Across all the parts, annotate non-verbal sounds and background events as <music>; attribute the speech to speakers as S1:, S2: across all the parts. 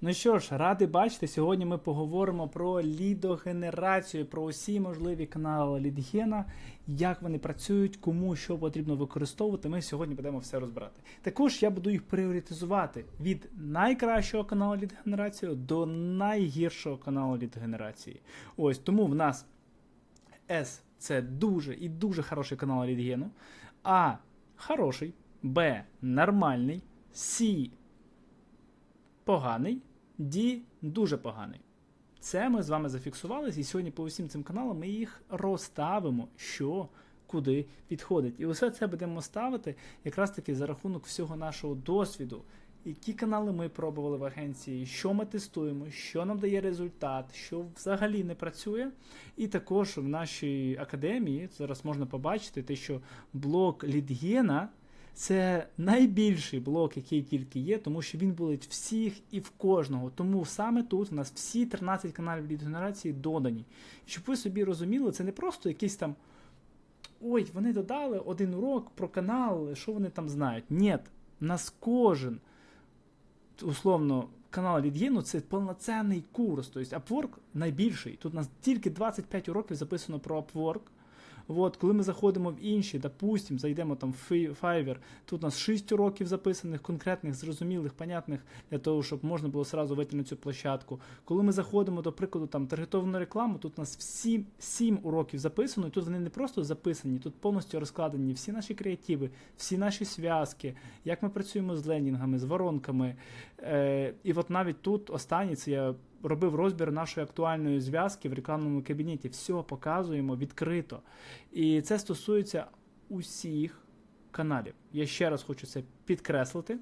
S1: Ну що ж, радий бачити. Сьогодні ми поговоримо про лідогенерацію, про усі можливі канали Лідгена, як вони працюють, кому що потрібно використовувати. Ми сьогодні будемо все розбирати. Також я буду їх пріоритизувати від найкращого каналу лідгенерації до найгіршого каналу лідгенерації. Ось тому в нас С це дуже і дуже хороший канал Лідгену, А хороший, Б нормальний, С поганий, D дуже поганий. Це ми з вами зафіксувалися, і сьогодні по усім цим каналам ми їх розставимо, що куди підходить. І усе це будемо ставити якраз таки за рахунок всього нашого досвіду. Які канали ми пробували в агенції, що ми тестуємо, що нам дає результат, що взагалі не працює. І також в нашій академії зараз можна побачити те, що блок Лідгена це найбільший блок, який тільки є, тому що він болить всіх і в кожного. Тому саме тут у нас всі 13 каналів лід генерації додані. Щоб ви собі розуміли, це не просто якийсь там. Ой, вони додали один урок про канал, що вони там знають. Ні, нас кожен, условно, канал Лідгену це повноцінний курс. Тобто Upwork найбільший. Тут у нас тільки 25 уроків записано про Upwork. От, коли ми заходимо в інші, допустим, зайдемо там в Fiverr, тут у нас 6 уроків записаних, конкретних, зрозумілих, понятних, для того, щоб можна було сразу вийти на цю площадку. Коли ми заходимо, до прикладу, там таргетовану рекламу, тут у нас всі 7 уроків записано, і тут вони не просто записані, тут повністю розкладені всі наші креативи, всі наші зв'язки, як ми працюємо з ленінгами, з воронками. Е, І от навіть тут останній це я робив розбір нашої актуальної зв'язки в рекламному кабінеті. Все показуємо відкрито. І це стосується усіх каналів. Я ще раз хочу це підкреслити,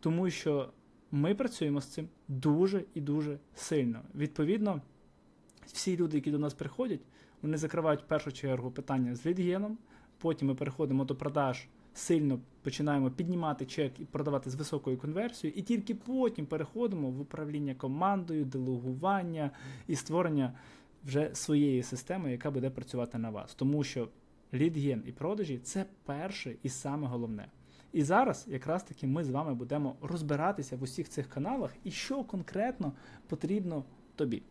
S1: тому що ми працюємо з цим дуже і дуже сильно. Відповідно, всі люди, які до нас приходять, вони закривають в першу чергу питання з лідгеном, потім ми переходимо до продаж. Сильно починаємо піднімати чек і продавати з високою конверсією, і тільки потім переходимо в управління командою, делегування і створення вже своєї системи, яка буде працювати на вас. Тому що лідген і продажі це перше і саме головне. І зараз якраз таки ми з вами будемо розбиратися в усіх цих каналах і що конкретно потрібно тобі.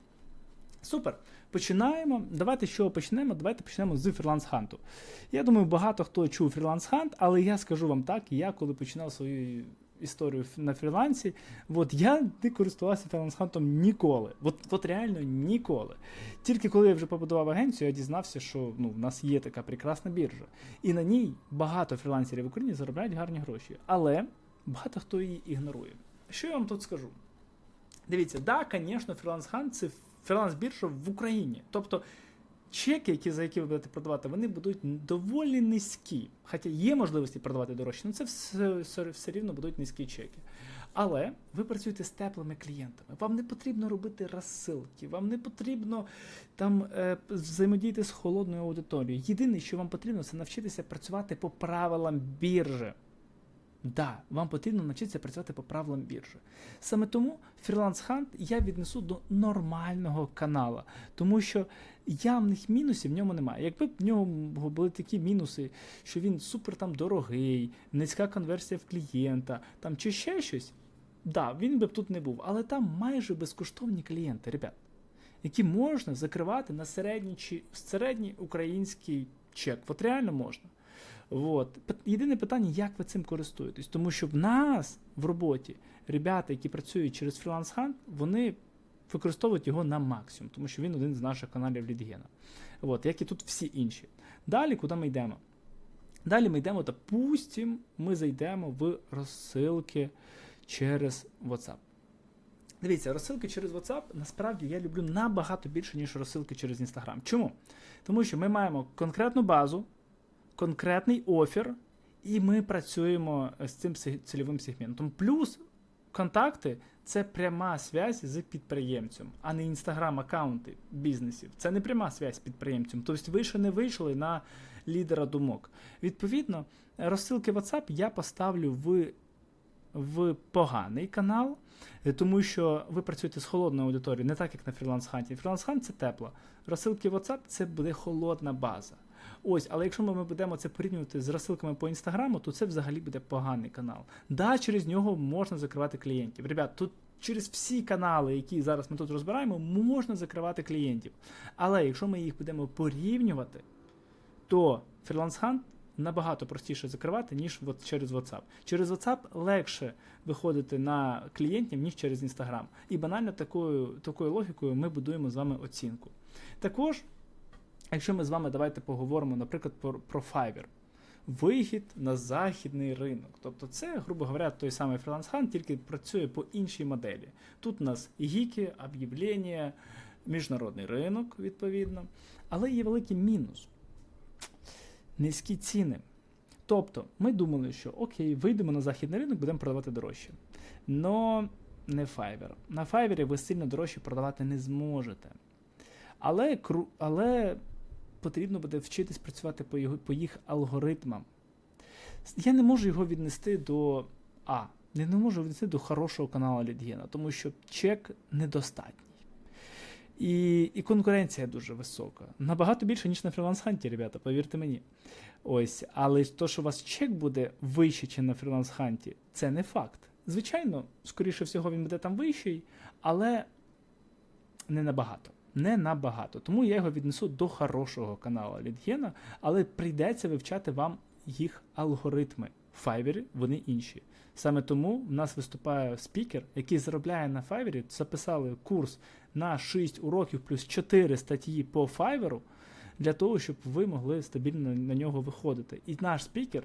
S1: Супер. Починаємо. Давайте чого почнемо? Давайте почнемо з фріланс ханту. Я думаю, багато хто чув фріланс хант, але я скажу вам так, я коли починав свою історію на фрілансі, от я не користувався фріланс хантом ніколи. От, от реально ніколи. Тільки коли я вже побудував агенцію, я дізнався, що ну, в нас є така прекрасна біржа. І на ній багато фрілансерів в Україні заробляють гарні гроші. Але багато хто її ігнорує. Що я вам тут скажу? Дивіться, да, звісно, фріланс хант це фріланс-біржа в Україні. Тобто чеки, які, за які ви будете продавати, вони будуть доволі низькі. Хоча є можливості продавати дорожче, але це все, все, все рівно будуть низькі чеки. Але ви працюєте з теплими клієнтами. Вам не потрібно робити розсилки, вам не потрібно там е, взаємодіяти з холодною аудиторією. Єдине, що вам потрібно, це навчитися працювати по правилам біржі. Да, вам потрібно навчитися працювати по правилам біржі. Саме тому Freelance Hunt я віднесу до нормального канала, тому що явних мінусів в ньому немає. Якби в нього були такі мінуси, що він супер там дорогий, низька конверсія в клієнта, там чи ще щось, да, він би б тут не був. Але там майже безкоштовні клієнти, ребят, які можна закривати на середній, чи, середній український чек. От реально можна. От. Єдине питання, як ви цим користуєтесь. Тому що в нас в роботі ребята, які працюють через Freelance Hunt, вони використовують його на максимум, тому що він один з наших каналів Лідгена. От, як і тут всі інші. Далі, куди ми йдемо? Далі ми йдемо, допустим, ми зайдемо в розсилки через WhatsApp. Дивіться, розсилки через WhatsApp насправді я люблю набагато більше, ніж розсилки через Instagram. Чому? Тому що ми маємо конкретну базу конкретний офер, і ми працюємо з цим цільовим сегментом. Плюс контакти це пряма зв'язь з підприємцем, а не інстаграм-аккаунти бізнесів. Це не пряма зв'язь з підприємцем. Тобто ви ще не вийшли на лідера думок. Відповідно, розсилки WhatsApp я поставлю в. В поганий канал, тому що ви працюєте з холодною аудиторією, не так як на фріланс-ханті. Фріланс-хант це тепло. Розсилки WhatsApp це буде холодна база. Ось, але якщо ми будемо це порівнювати з розсилками по інстаграму, то це взагалі буде поганий канал. Да, через нього можна закривати клієнтів. Ребят, тут через всі канали, які зараз ми тут розбираємо, можна закривати клієнтів. Але якщо ми їх будемо порівнювати, то Hunt набагато простіше закривати, ніж от через WhatsApp. Через WhatsApp легше виходити на клієнтів, ніж через Instagram. І банально такою, такою логікою ми будуємо з вами оцінку. Також, якщо ми з вами давайте поговоримо, наприклад, про, про Fiverr. Вихід на західний ринок. Тобто це, грубо говоря, той самий Hunt, тільки працює по іншій моделі. Тут у нас гіки, об'явлення, міжнародний ринок, відповідно. Але є великий мінус низькі ціни. Тобто, ми думали, що окей, вийдемо на західний ринок, будемо продавати дорожче. Но не Fiverr. На Fiverr ви сильно дорожче продавати не зможете. Але, але потрібно буде вчитись працювати по, його, по їх алгоритмам. Я не можу його віднести до А. Я не можу віднести до хорошого каналу Лідгена, тому що чек недостатній. І, і конкуренція дуже висока. Набагато більше, ніж на фріланс-ханті, ребята, повірте мені. Ось, але то, що у вас чек буде вищий, ніж на фріланс-ханті, це не факт. Звичайно, скоріше всього, він буде там вищий, але не набагато. Не набагато. Тому я його віднесу до хорошого каналу Лідгена, але прийдеться вивчати вам їх алгоритми. В Fiverr вони інші. Саме тому в нас виступає спікер, який заробляє на Fiverr, записали курс на 6 уроків плюс 4 статті по Fiverr, для того, щоб ви могли стабільно на нього виходити. І наш спікер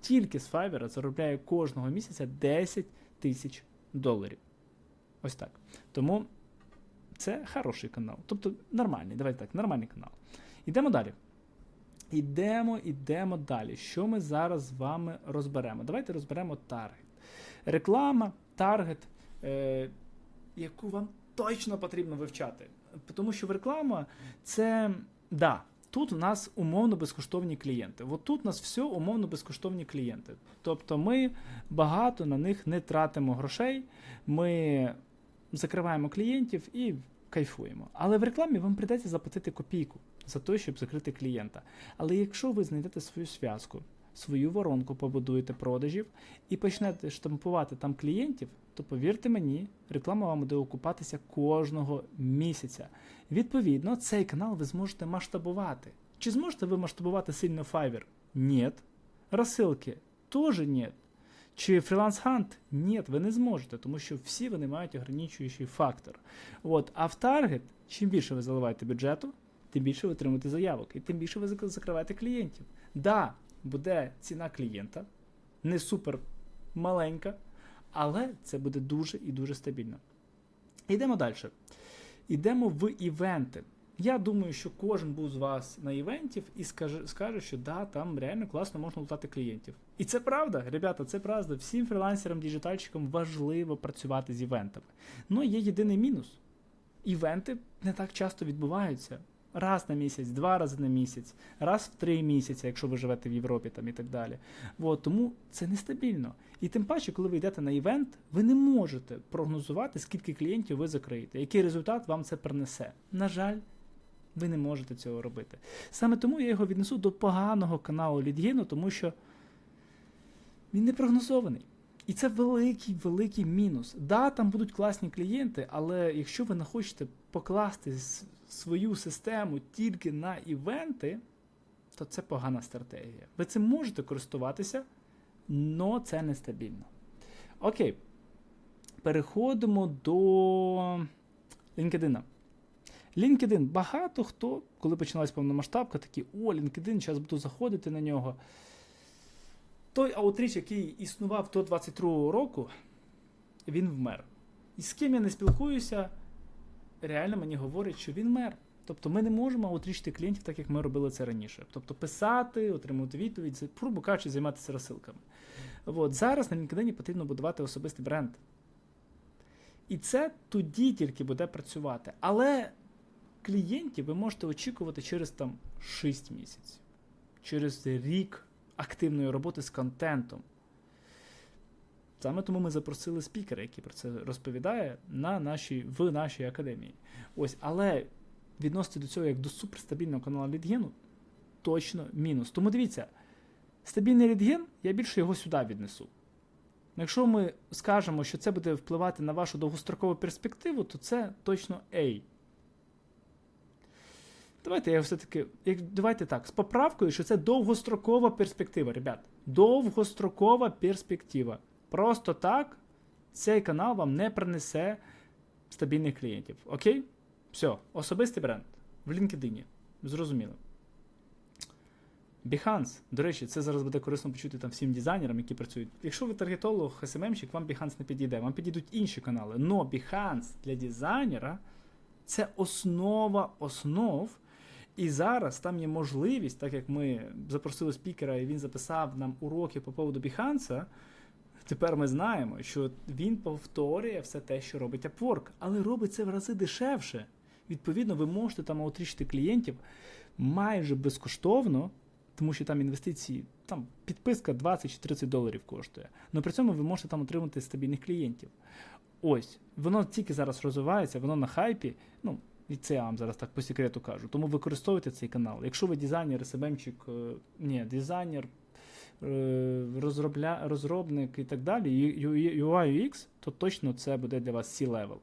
S1: тільки з Fiverr заробляє кожного місяця 10 тисяч доларів. Ось так. Тому це хороший канал. Тобто нормальний, давайте так, нормальний канал. Ідемо далі. Ідемо, ідемо далі. Що ми зараз з вами розберемо? Давайте розберемо таргет. Реклама, таргет, е, яку вам точно потрібно вивчати. Тому що реклама це да. Тут у нас умовно безкоштовні клієнти. От тут у нас все умовно безкоштовні клієнти. Тобто ми багато на них не тратимо грошей, ми закриваємо клієнтів і кайфуємо. Але в рекламі вам прийдеться заплатити копійку за те, щоб закрити клієнта. Але якщо ви знайдете свою зв'язку, свою воронку побудуєте продажів і почнете штампувати там клієнтів, то повірте мені, реклама вам буде окупатися кожного місяця. Відповідно, цей канал ви зможете масштабувати. Чи зможете ви масштабувати сильно Fiverr? Ні. Розсилки теж ні. Чи фріланс хант? Ні, ви не зможете, тому що всі вони мають ограничуючий фактор. От, а в таргет, чим більше ви заливаєте бюджету, тим більше ви отримуєте заявок, і тим більше ви закриваєте клієнтів. Да, буде ціна клієнта, не супер маленька, але це буде дуже і дуже стабільно. Йдемо далі. Йдемо в івенти. Я думаю, що кожен був з вас на івентів і скаже, скаже, що да, там реально класно можна лутати клієнтів. І це правда, ребята, це правда. Всім фрілансерам, діджитальщикам важливо працювати з івентами. Ну, є єдиний мінус. Івенти не так часто відбуваються. Раз на місяць, два рази на місяць, раз в три місяці, якщо ви живете в Європі там і так далі. От, тому це нестабільно. І тим паче, коли ви йдете на івент, ви не можете прогнозувати, скільки клієнтів ви закриєте, який результат вам це принесе. На жаль, ви не можете цього робити. Саме тому я його віднесу до поганого каналу Лідгіну, тому що він не прогнозований. І це великий, великий мінус. Да, там будуть класні клієнти, але якщо ви не хочете покласти свою систему тільки на івенти, то це погана стратегія. Ви цим можете користуватися, але це нестабільно. Окей. Переходимо до LinkedIn. LinkedIn. Багато хто, коли почалась повномасштабка, такі, о, LinkedIn, зараз буду заходити на нього. Той аутріч, який існував до 22-го року, він вмер. І з ким я не спілкуюся, реально мені говорять, що він мер. Тобто ми не можемо аутрічити клієнтів так, як ми робили це раніше. Тобто писати, отримувати відповідь, грубо кажучи, займатися розсилками. От, зараз на LinkedIn потрібно будувати особистий бренд. І це тоді тільки буде працювати. Але клієнтів ви можете очікувати через там 6 місяців, через рік активної роботи з контентом. Саме тому ми запросили спікера, який про це розповідає на нашій, в нашій академії. Ось, але відносити до цього як до суперстабільного каналу Лідгену точно мінус. Тому дивіться, стабільний Лідген, я більше його сюди віднесу. Якщо ми скажемо, що це буде впливати на вашу довгострокову перспективу, то це точно A. Давайте я все-таки. Давайте так, з поправкою, що це довгострокова перспектива, ребят. Довгострокова перспектива. Просто так цей канал вам не принесе стабільних клієнтів. Окей? Все, особистий бренд в LinkedIn. Зрозуміло. Behance, до речі, це зараз буде корисно почути там всім дизайнерам, які працюють. Якщо ви таргетолог, SMM-щик, вам Behance не підійде, вам підійдуть інші канали. Но Behance для дизайнера це основа основ. І зараз там є можливість, так як ми запросили спікера, і він записав нам уроки по поводу Behance, Тепер ми знаємо, що він повторює все те, що робить Upwork, але робить це в рази дешевше. Відповідно, ви можете там отрічити клієнтів майже безкоштовно, тому що там інвестиції, там підписка 20 чи 30 доларів коштує. Але при цьому ви можете там отримати стабільних клієнтів. Ось, воно тільки зараз розвивається, воно на хайпі. Ну, і це я вам зараз так по секрету кажу. Тому використовуйте цей канал. Якщо ви дизайнер, СММчик, е, ні, дизайнер, е, розробля, розробник і так далі, UI UX, то точно це буде для вас C-level.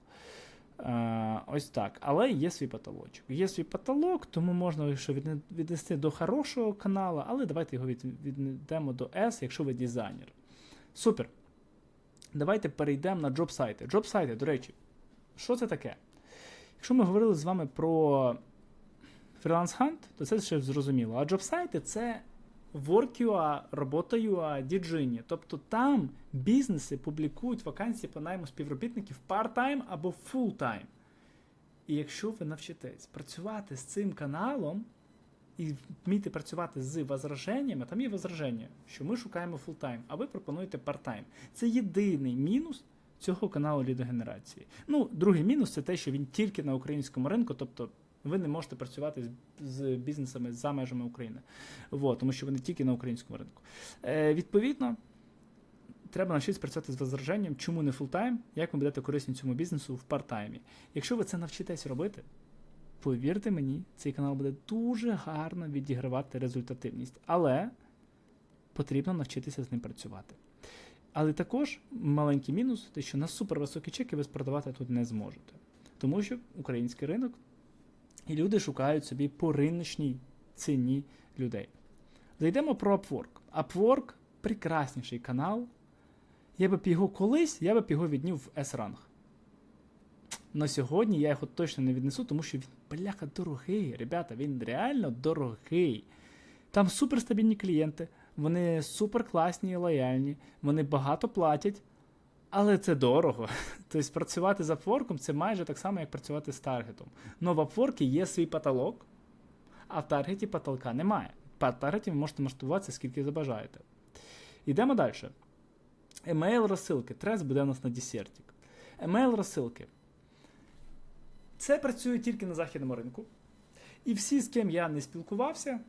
S1: Е, ось так. Але є свій потолочок. Є свій потолок, тому можна його віднести до хорошого каналу, але давайте його від, віднесемо до S, якщо ви дизайнер. Супер. Давайте перейдемо на джоб-сайти. Джоб-сайти, до речі, що це таке? Якщо ми говорили з вами про Freelance Hunt, то це ще зрозуміло. А джоб-сайти це Work.ua, Робота.ua, Djinni. Тобто там бізнеси публікують вакансії по найму співробітників part-time або full-time. І якщо ви навчитесь працювати з цим каналом і вміти працювати з возраженнями, там є возраження, що ми шукаємо full-time, а ви пропонуєте part-time. Це єдиний мінус цього каналу лідогенерації. Ну, другий мінус це те, що він тільки на українському ринку, тобто ви не можете працювати з, бізнесами за межами України. Вот, тому що вони тільки на українському ринку. Е, відповідно, треба навчитися працювати з возраженням, чому не фултайм, як ви будете корисні цьому бізнесу в партаймі. Якщо ви це навчитесь робити, повірте мені, цей канал буде дуже гарно відігравати результативність. Але потрібно навчитися з ним працювати. Але також маленький мінус, те, що на супервисокі чеки ви продавати тут не зможете. Тому що український ринок і люди шукають собі по риночній ціні людей. Зайдемо про Upwork. Upwork прекрасніший канал. Я би його колись, я б його віднів в S-ранг. На сьогодні я його точно не віднесу, тому що він, бляха, дорогий. Ребята, він реально дорогий. Там суперстабільні клієнти, вони супер класні і лояльні, вони багато платять, але це дорого. <laughs> Тобто працювати з Upwork це майже так само, як працювати з таргетом. Но в Upwork є свій потолок, а в таргеті потолка немає. По таргеті ви можете масштабуватися скільки забажаєте. Йдемо далі. Емейл розсилки. Трес буде у нас на десертик. Емейл розсилки. Це працює тільки на західному ринку. І всі, з ким я не спілкувався,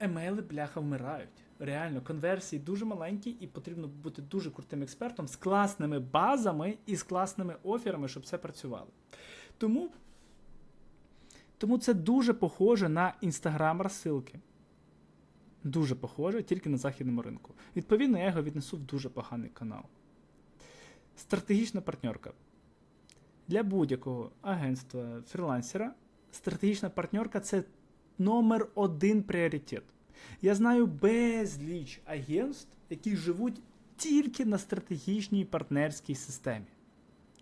S1: емейли бляха вмирають. Реально, конверсії дуже маленькі, і потрібно бути дуже крутим експертом з класними базами і з класними оферами, щоб це працювало. Тому, тому це дуже похоже на інстаграм розсилки. Дуже похоже, тільки на західному ринку. Відповідно, я його віднесу в дуже поганий канал. Стратегічна партнерка. Для будь-якого агентства фрілансера стратегічна партнерка це номер один пріоритет. Я знаю безліч агентств, які живуть тільки на стратегічній партнерській системі.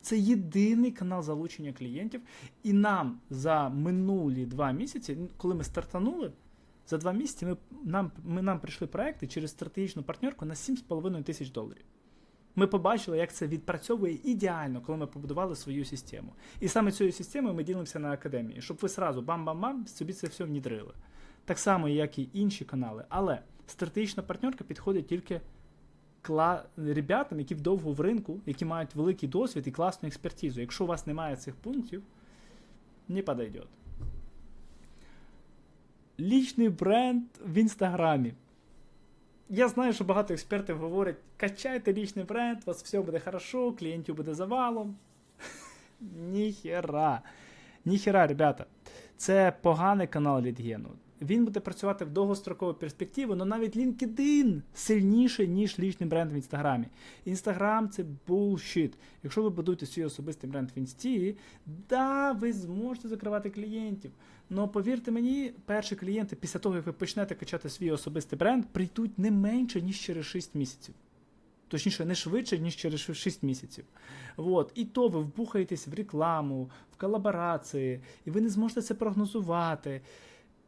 S1: Це єдиний канал залучення клієнтів, і нам за минулі два місяці, коли ми стартанули, за два місяці ми, нам, ми, нам прийшли проекти через стратегічну партнерку на 7,5 тисяч доларів. Ми побачили, як це відпрацьовує ідеально, коли ми побудували свою систему. І саме цією системою ми ділимося на академії, щоб ви сразу бам-бам-бам собі це все внідрили. Так само, як і інші канали. Але стратегічна партнерка підходить тільки кла... ребятам, які вдовго в ринку, які мають великий досвід і класну експертизу. Якщо у вас немає цих пунктів, не подойдет. Лічний бренд в інстаграмі. Я знаю, що багато експертів говорять: качайте лічний бренд, у вас все буде хорошо, клієнтів буде завалом. <laughs> Ніхера. Ніхера, ребята. Це поганий канал Лідгену. Він буде працювати в довгостроковій перспективі, але навіть LinkedIn сильніше, ніж лічний бренд в інстаграмі. Інстаграм це bullshit. Якщо ви будуєте свій особистий бренд в інсті, да, ви зможете закривати клієнтів. Але повірте мені, перші клієнти після того, як ви почнете качати свій особистий бренд, прийдуть не менше, ніж через 6 місяців. Точніше, не швидше, ніж через 6 місяців. От. І то ви вбухаєтесь в рекламу, в колаборації, і ви не зможете це прогнозувати.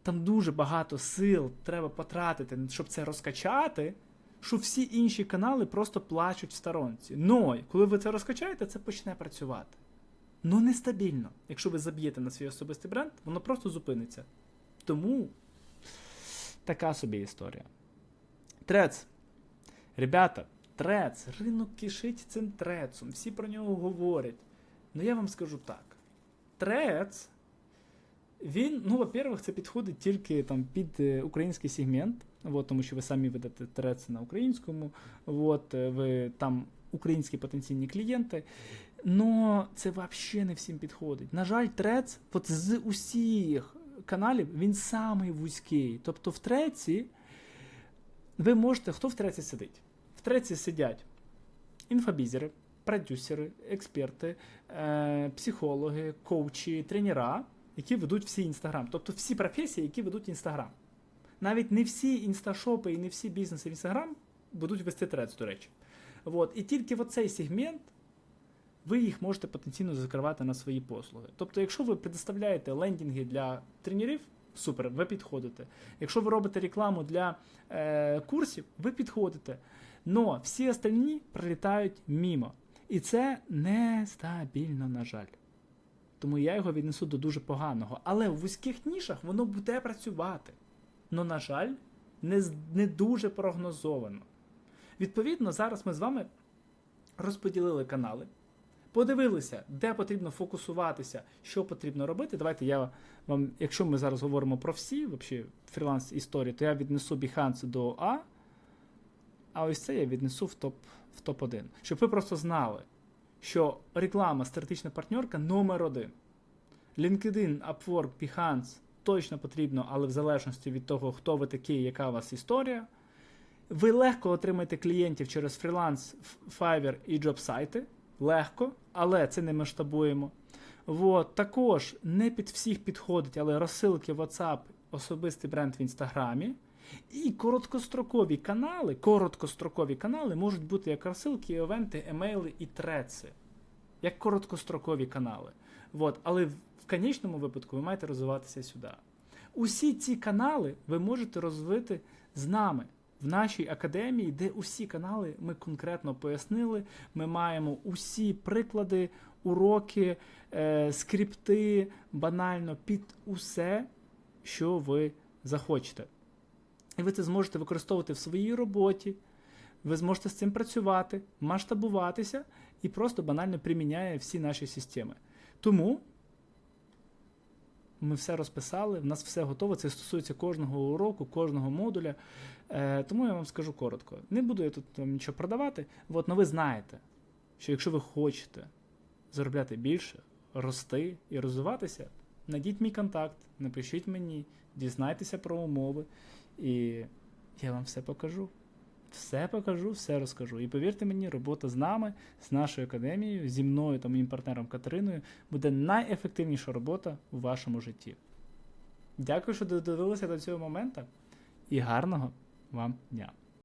S1: Там дуже багато сил треба потратити, щоб це розкачати, що всі інші канали просто плачуть в сторонці. Но коли ви це розкачаєте, це почне працювати. Ну нестабільно. Якщо ви заб'єте на свій особистий бренд, воно просто зупиниться. Тому така собі історія. Трец. Ребята, трец, ринок кишить цим трецом. Всі про нього говорять. Ну я вам скажу так: трец. Він, ну, во-первых, це підходить тільки там під е, український сегмент, от, тому що ви самі ведете трец на українському, от, е, ви там українські потенційні клієнти. Но це взагалі не всім підходить. На жаль, трец, от з усіх каналів, він самий вузький. Тобто в треці ви можете, хто в треці сидить? В треці сидять інфобізери, продюсери, експерти, е, психологи, коучі, тренера, які ведуть всі інстаграм. Тобто всі професії, які ведуть інстаграм. Навіть не всі інсташопи і не всі бізнеси в інстаграм будуть вести трец, до речі. От. І тільки в цей сегмент ви їх можете потенційно закривати на свої послуги. Тобто, якщо ви предоставляєте лендінги для тренерів, супер, ви підходите. Якщо ви робите рекламу для е, курсів, ви підходите. Но всі остальні прилітають мімо. І це нестабільно, на жаль. Тому я його віднесу до дуже поганого. Але в вузьких нішах воно буде працювати. Но, на жаль, не, не дуже прогнозовано. Відповідно, зараз ми з вами розподілили канали, подивилися, де потрібно фокусуватися, що потрібно робити. Давайте я вам, якщо ми зараз говоримо про всі вообще, фріланс історії, то я віднесу Behance до А, а ось це я віднесу в топ, в топ-1. Щоб ви просто знали, що реклама стратегічна партнерка номер один. LinkedIn, Upwork, Behance точно потрібно, але в залежності від того, хто ви такий, яка у вас історія. Ви легко отримаєте клієнтів через фріланс, Fiverr і джоб-сайти. Легко, але це не масштабуємо. Вот. Також не під всіх підходить, але розсилки WhatsApp, особистий бренд в Інстаграмі. І короткострокові канали, короткострокові канали можуть бути як розсилки, івенти, емейли і треци. Як короткострокові канали. Вот. Але в конечному випадку ви маєте розвиватися сюди. Усі ці канали ви можете розвити з нами в нашій академії, де усі канали ми конкретно пояснили. Ми маємо усі приклади, уроки, е, скрипти банально під усе, що ви захочете. І ви це зможете використовувати в своїй роботі. Ви зможете з цим працювати, масштабуватися і просто банально приміняє всі наші системи. Тому ми все розписали, в нас все готово. Це стосується кожного уроку, кожного модуля. Е, тому я вам скажу коротко. Не буду я тут там нічого продавати. От, але ви знаєте, що якщо ви хочете заробляти більше, рости і розвиватися, найдіть мій контакт, напишіть мені, дізнайтеся про умови, і я вам все покажу. Все покажу, все розкажу. І повірте мені, робота з нами, з нашою академією, зі мною та моїм партнером Катериною буде найефективніша робота у вашому житті. Дякую, що додивилися до цього моменту, і гарного вам дня!